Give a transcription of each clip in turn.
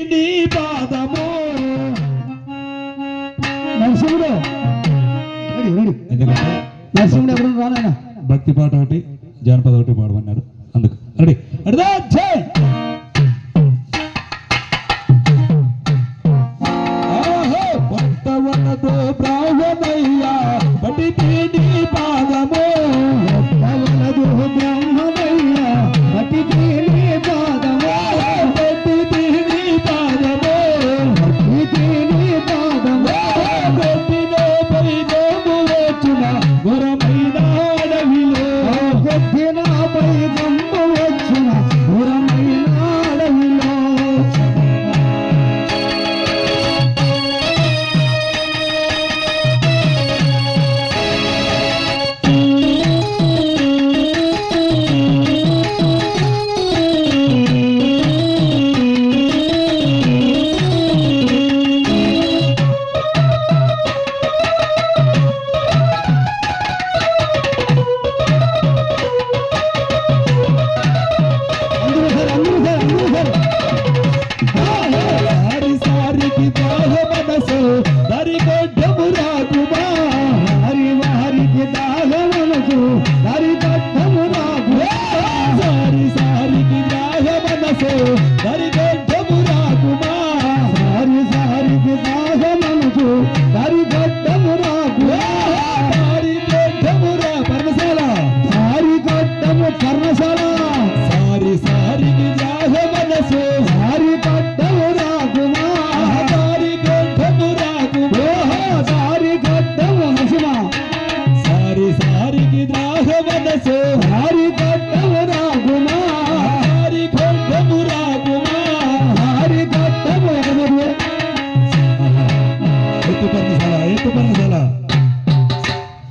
నీ పాదము. నరసింహుడు. ఎవరు? రానాయన. భక్తి పాట ఒకటి జానపద ఒకటి పాడమన్నాడు. అందుకు రెడీ. అడదా జై!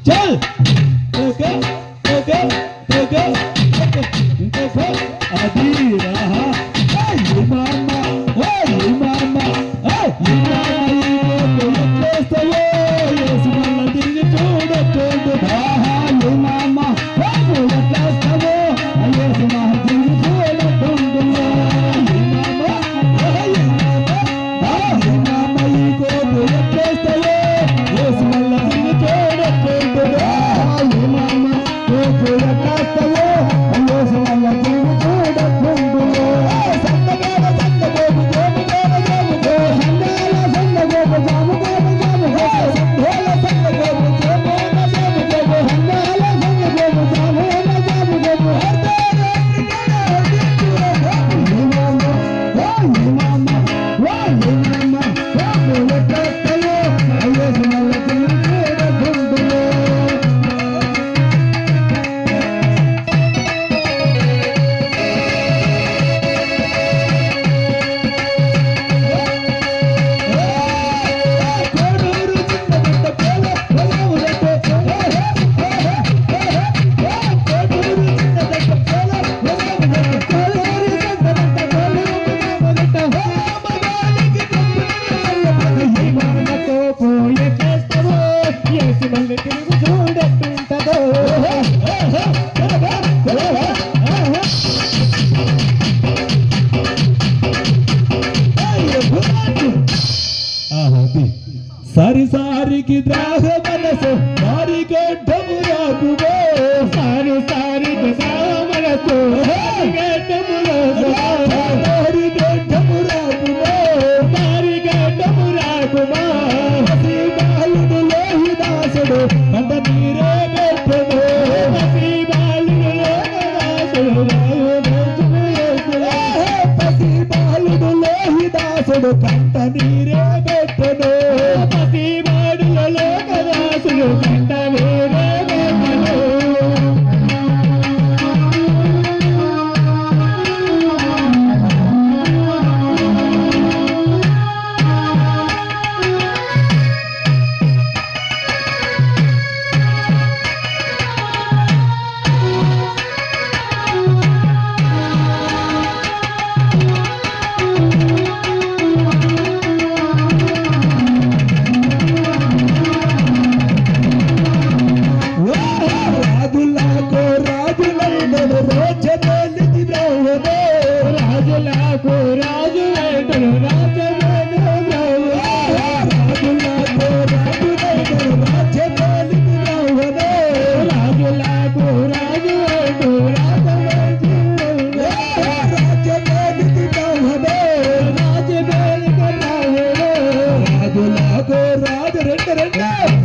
चल। ओके ओके ओके ओके रहा। मामा ओ मामा मामा, ये कैसे ये इस मामा रहा ये मामा ओ ये मामा Thank you. గడ్డము రాకువే సారి సారి మనకు గడ్డము రాకుమారి గడ్డము రాకుమా మారి గడ్డము రాకుమా శ్రీ బాలుడు లోహిదాసుడు అంత నీరే పెట్టము శ్రీ బాలుడు లోహిదాసుడు పసి బాలుడు లోహిదాసుడు కంట నీరే పెట్టను పసి బాలుడు లోకదాసుడు కంట రాఘో రాజు రెండు రెండు.